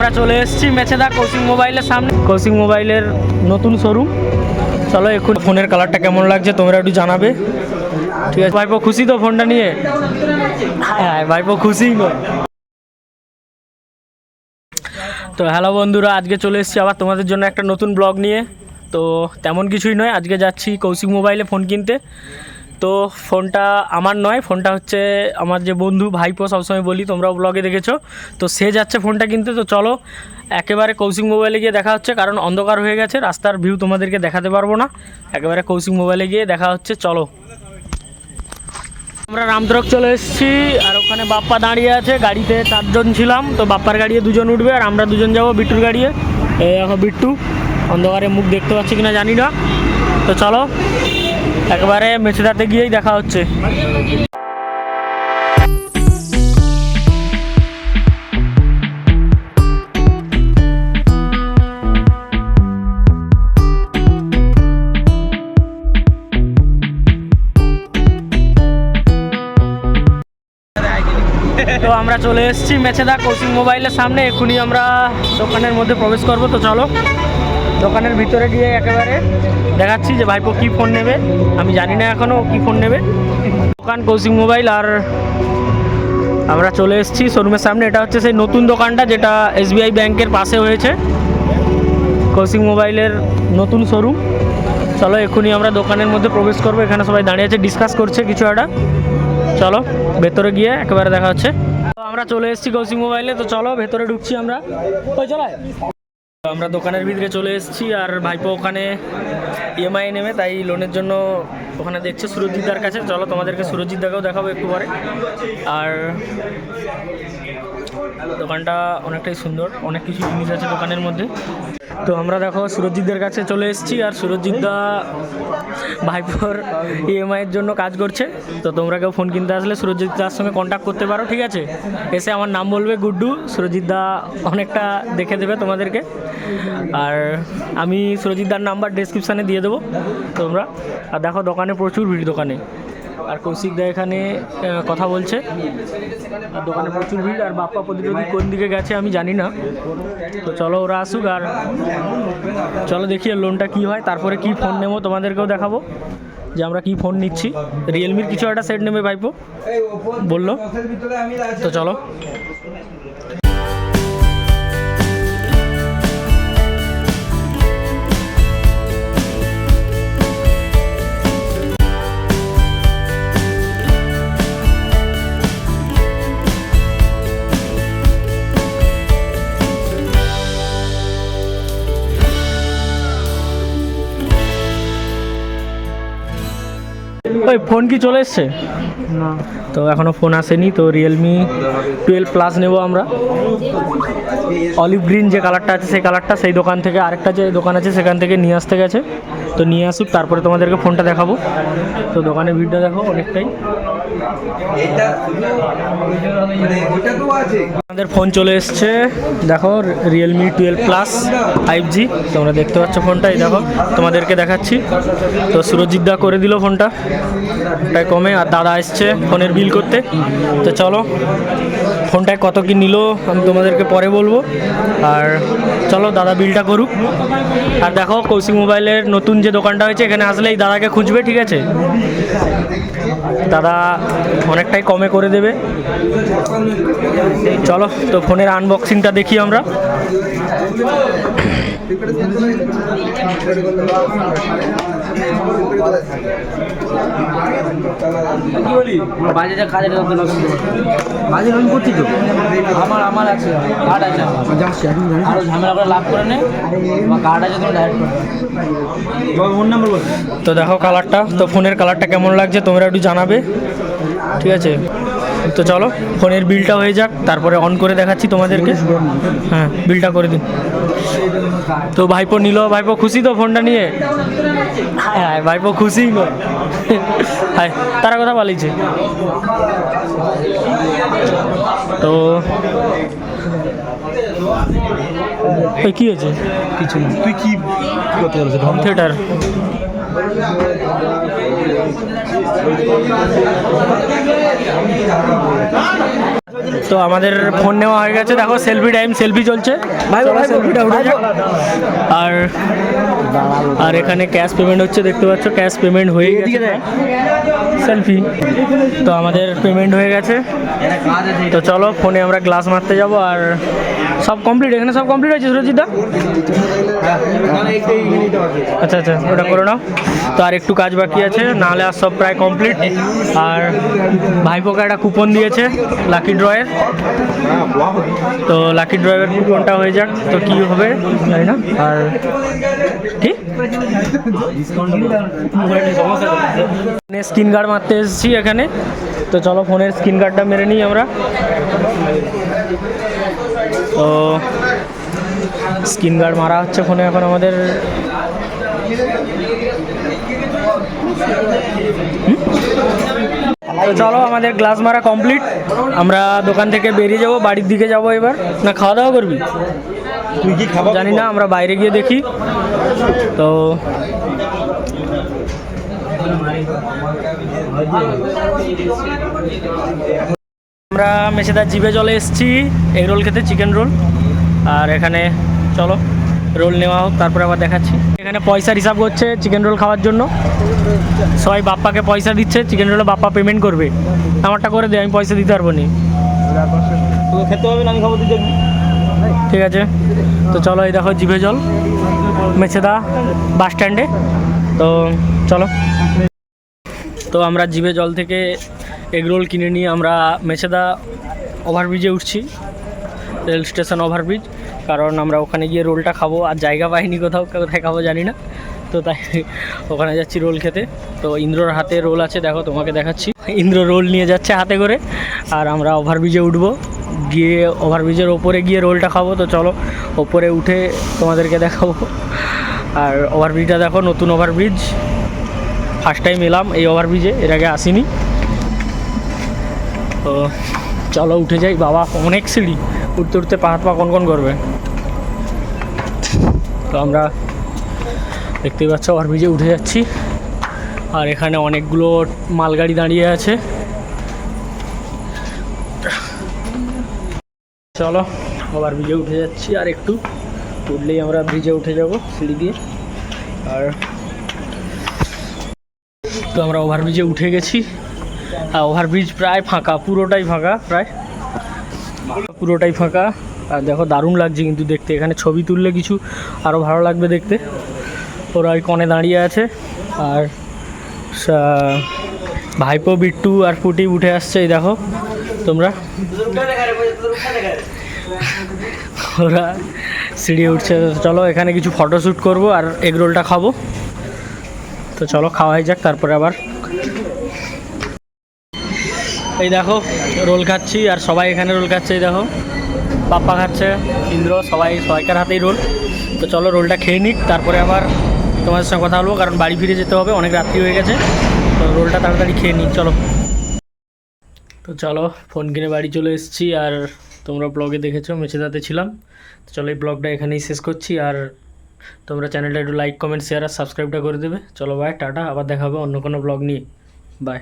আমরা চলে এসেছি মেছেদা কৌশিক মোবাইলের সামনে। কৌশিক মোবাইলের নতুন শোরুম চলো এখন ফোনের কালারটা কেমন লাগছে তোমরা একটু জানাবে। ঠিক আছে। ভাইপো খুশি তো ফোনটা নিয়ে? হ্যাঁ ভাইপো খুশি। তো হ্যালো বন্ধুরা, আজকে চলে এসেছি আবার তোমাদের জন্য একটা নতুন ব্লগ নিয়ে। তো তেমন কিছুই নয়, আজকে যাচ্ছি কৌশিক মোবাইলে ফোন কিনতে। তো ফোনটা আমার নয়, ফোনটা হচ্ছে আমার যে বন্ধু ভাইপো সবসময় বলি, তোমরাও ব্লগে দেখেছ। তো সে যাচ্ছে ফোনটা কিনতে, তো চলো একেবারে কৌশিক মোবাইলে গিয়ে দেখা হচ্ছে, কারণ অন্ধকার হয়ে গেছে, রাস্তার ভিউ তোমাদেরকে দেখাতে পারব না। একেবারে কৌশিক মোবাইলে গিয়ে দেখা হচ্ছে, চলো। আমরা রামতরক চলে এসেছি, আর ওখানে বাপ্পা দাঁড়িয়ে আছে, গাড়িতে চারজন ছিলাম, তো বাপ্পার গাড়িয়ে দুজন উঠবে, আর আমরা দুজন যাব বিট্টুর গাড়িয়ে। এই দেখো বিট্টু, অন্ধকারে মুখ দেখতে পাচ্ছি কিনা জানি না। তো চলো। একবারে মেছেদাতে গিয়েই দেখা হচ্ছে। তো আমরা চলে এসেছি মেছেদা কোচিং মোবাইলের সামনে। এখনই আমরা দোকানের মধ্যে প্রবেশ করব, তো চলো। দোকানের ভিতরে গিয়ে একেবারে দেখাচ্ছি যে ভাইপো কী ফোন নেবে। আমি জানি না এখনও কী ফোন নেবে। দোকান কৌশিক মোবাইল আর আমরা চলে এসেছি শোরুমের সামনে। এটা হচ্ছে সেই নতুন দোকানটা যেটা এসবিআই ব্যাংকের পাশে হয়েছে। কৌশিক মোবাইলের নতুন শোরুম। চলো এখনই আমরা দোকানের মধ্যে প্রবেশ করব। এখানে সবাই দাঁড়িয়ে আছে ডিসকাস করছে কিছু একটা। চলো, ভেতরে গিয়ে একেবারে দেখা হচ্ছে। আমরা চলে এসেছি কৌশিক মোবাইলে। তো চলো, ভেতরে ঢুকছি আমরা। ওই চলায় আমরা দোকানের ভিতরে চলে এসেছি আর ভাইপো ওখানে ইএমআই নেমে, তাই লোনের জন্য ওখানে দেখছে সুরজিৎদার কাছে। চলো তোমাদেরকে সুরজিৎদাকেও দেখাবো একটু পরে। আর দোকানটা অনেকটাই সুন্দর, অনেক কিছু জিনিস আছে দোকানের মধ্যে। তো আমরা দেখো সুরজিৎদের কাছে চলে এসেছি আর সুরজিৎদা ভাইপোর ইএমআইয়ের জন্য কাজ করছে। তো তোমরা কেউ ফোন কিনতে আসলে সুরজিৎদার সঙ্গে কন্ট্যাক্ট করতে পারো, ঠিক আছে? এসে আমার নাম বলবে গুড্ডু। সুরজিৎদা অনেকটা দেখে দেবে তোমাদেরকে। আর আমি সুরজিৎদার নাম্বার ডেসক্রিপশানে দিয়ে দেবো তোমরা। আর দেখো দোকানে প্রচুর ভিড় দোকানে। আর কৌশিকদা এখানে কথা বলছে। আর দোকানে প্রচুর ভিড়, আর বাপ্পা প্রতিরোধী কোন দিকে গেছে আমি জানি না। তো চলো ওরা আসুক, আর চলো দেখি লোনটা কী হয়। তারপরে কি ফোন নেব তোমাদেরকেও দেখাবো, যে আমরা কি ফোন নিচ্ছি। রিয়েলমির কিছু একটা সেট নেবে ভাইপো, বলল। তো চলো। ওই ফোন কি চলে এসছে? না। তো এখনও ফোন আসেনি তো রিয়েলমি টুয়েলভ প্লাস নেব আমরা। অলিভ গ্রিন যে কালারটা আছে সেই কালারটা সেই দোকান থেকে আরেকটা যে দোকান আছে সেখান থেকে নিয়ে আসতে গেছে। তো নিয়ে আসুক, তারপরে তোমাদেরকে ফোনটা দেখাবো। তো দোকানের ভিড়টা দেখো অনেকটাই। আমাদের ফোন চলে এসছে। দেখো Realme twelve plus five G তোমরা দেখতে পাচ্ছ ফোনটাই, দেখো, তোমাদেরকে দেখাচ্ছি। তো সুরজিৎ দা করে দিল ফোনটা। কমে, আর দাদা এসছে ফোনের বিল করতে। তো চলো। ফোনটায় কত কি নিল, আমি তোমাদেরকে পরে বলব। আর চলো, দাদা বিলটা করুক। আর দেখো, কৌশিক মোবাইলের নতুন যে দোকানটা হয়েছে, এখানে আসলে এই দাদাকে খুঁজবে, ঠিক আছে? দাদা অনেকটাই কমে করে দেবে। চলো, তো ফোনের আনবক্সিংটা দেখি আমরা। বাজেটের কাজের লোক বাজেট আমি করছি তো। আমার আমার আছে কার্ড আছে আরও ঝামেলা করে লাভ করে নে। আমার কার্ড আছে তুমি ডাইরেক্ট করে ফোন নাম্বার বল। তো দেখো কালারটা তো ফোনের কালারটা কেমন লাগছে তোমরা একটু জানাবে। ঠিক আছে? তো চলো ফোনের বিলটা হয়ে যাক তারপরে অন করে দেখাচ্ছি তোমাদেরকে। হ্যাঁ বিলটা করে দিন। তো ভাইপো নিল ভাইপো খুশি তো ফোনটা নিয়ে? হ্যাঁ ভাইপো খুশি হ্যাঁ তারা কথা বলিছে। তো কি হয়েছে? কিছু না। তুই কি করতে হোম থিয়েটার। তো আমাদের ফোন নেওয়া হয়ে গেছে। দেখো সেলফি টাইম সেলফি চলছে। ভাই, ভাই, সেলফিটা উঠে যাক। আর আর এখানে ক্যাশ পেমেন্ট হচ্ছে দেখতে পাচ্ছ ক্যাশ পেমেন্ট হয়ে গেছে। সেলফি তো আমাদের পেমেন্ট হয়ে গেছে। তো চলো ফোনে আমরা গ্লাস মারতে যাব আর সব কমপ্লিট এখানে সব কমপ্লিট হয়েছে সুরজিৎ দা আচ্ছা আচ্ছা ওটা করে নাও। তো আর একটু কাজ বাকি আছে, নাহলে আর সব প্রায় কমপ্লিট আর ভাইপোকে একটা কুপন দিয়েছে লাকি ড্রয়ের তো লাকি ড্রয়ের কুপনটা হয়ে যাক, তো কি হবে, জানি না। আর ঠিক স্ক্রিন গার্ড মারতে এসেছি এখানে। তো চলো ফোনের স্ক্রিন গার্ডটা মেরে নিই আমরা। তো স্ক্রিন গার্ড মারা হচ্ছে ফোনে এখন আমাদের। চলো আমাদের গ্লাস মারা কমপ্লিট। আমরা দোকান থেকে বেরিয়ে যাব বাড়ির দিকে যাব এবার। না খাওয়া দাওয়া করবি? তুই কি খাবার জানি না আমরা বাইরে গিয়ে দেখি। তো আমরা মেছেদার জিভে জলে এসেছি। এগ রোল খেতে চিকেন রোল আর এখানে চলো রোল নেওয়া হোক তারপরে আবার দেখাচ্ছি। এখানে পয়সার হিসাব করছে চিকেন রোল খাওয়ার জন্য। সবাই বাপ্পাকে পয়সা দিচ্ছে চিকেন রোলে বাপ্পা পেমেন্ট করবে। আমারটা করে দে আমি পয়সা দিতে পারব না। তোকে খেতে হবে না আমি খাব তুই ঠিক আছে। তো চলো এই দেখো জিভে জল। মেছেদা বাস স্ট্যান্ডে। তো চলো। তো আমরা জিভে জল থেকে এগরোল কিনে নিয়ে আমরা মেছেদা ওভারব্রিজে উঠছি, রেল স্টেশন ওভারব্রিজ। কারণ আমরা ওখানে গিয়ে রোলটা খাব আর জায়গা পাইনি কোথাও, কোথায় খাব জানি না। তো তাই ওখানে যাচ্ছি রোল খেতে। তো ইন্দ্রর হাতে রোল আছে, দেখো তোমাকে দেখাচ্ছি। ইন্দ্র রোল নিয়ে যাচ্ছে হাতে করে। আর আমরা ওভারব্রিজে উঠবো। গিয়ে ওভারব্রিজের ওপরে গিয়ে রোলটা খাব। তো চলো, ওপরে উঠে তোমাদেরকে দেখাবো। আর ওভারব্রিজটা দেখো, নতুন ওভারব্রিজ। ফার্স্ট টাইম এলাম এই ওভারব্রিজে, এর আগে আসিনি। তো চলো উঠে যাই, বাবা অনেক সিঁড়ি। উঠতে উঠতে পা হাত পা কন কন করবে। তো আমরা দেখতেই পাচ্ছ ওভারব্রিজে উঠে যাচ্ছি। আর এখানে অনেকগুলো মালগাড়ি দাঁড়িয়ে আছে। চলো আবার ব্রিজে উঠে যাচ্ছি। আর একটু উঠলেই আমরা ব্রিজে উঠে যাব, সিঁড়ি দিয়ে। আর তো আমরা ওভারব্রিজে উঠে গেছি। ওভারব্রিজ প্রায় ফাঁকা, পুরোটাই ফাঁকা, প্রায়। পুরোটাই ফাঁকা। আর দেখো, দারুণ লাগছে কিন্তু দেখতে। এখানে ছবি তুললে কিছু আরও ভালো লাগবে দেখতে। ওরা ওই কনে দাঁড়িয়ে আছে। আর ভাইপো, বিট্টু আর ফুটি উঠে আসছে, এই দেখো। তোমরা? ওরা সিঁড়ি উঠছে। চলো, এখানে কিছু ফটোশ্যুট করব আর এগ রোলটা খাব। তো চলো, খাওয়াই যাক, তারপরে আবার এই দেখো, রোল খাচ্ছি আর সবাই এখানে রোল খাচ্ছে, এই দেখো। পাপ্পা খাচ্ছে, ইন্দ্র, সবাই, সবাইকার হাতেই রোল। তো চলো রোলটা খেয়ে নিক, তারপরে আবার তোমাদের সঙ্গে কথা বলব, কারণ বাড়ি ফিরে যেতে হবে, অনেক রাত্রি হয়ে গেছে। তো রোলটা তাড়াতাড়ি খেয়ে নিই, চলো। তো চলো, ফোন কিনে বাড়ি চলে এসেছি, আর তোমরা ব্লগে দেখেছ মেছেদাতে ছিলাম। তো চলো এই ব্লগটা এখানেই শেষ করছি, আর তোমরা চ্যানেলটা একটু লাইক কমেন্ট শেয়ার আর সাবস্ক্রাইবটা করে দেবে। চলো বাই টাটা, আবার দেখা হবে অন্য কোনো ব্লগ নিয়ে। বাই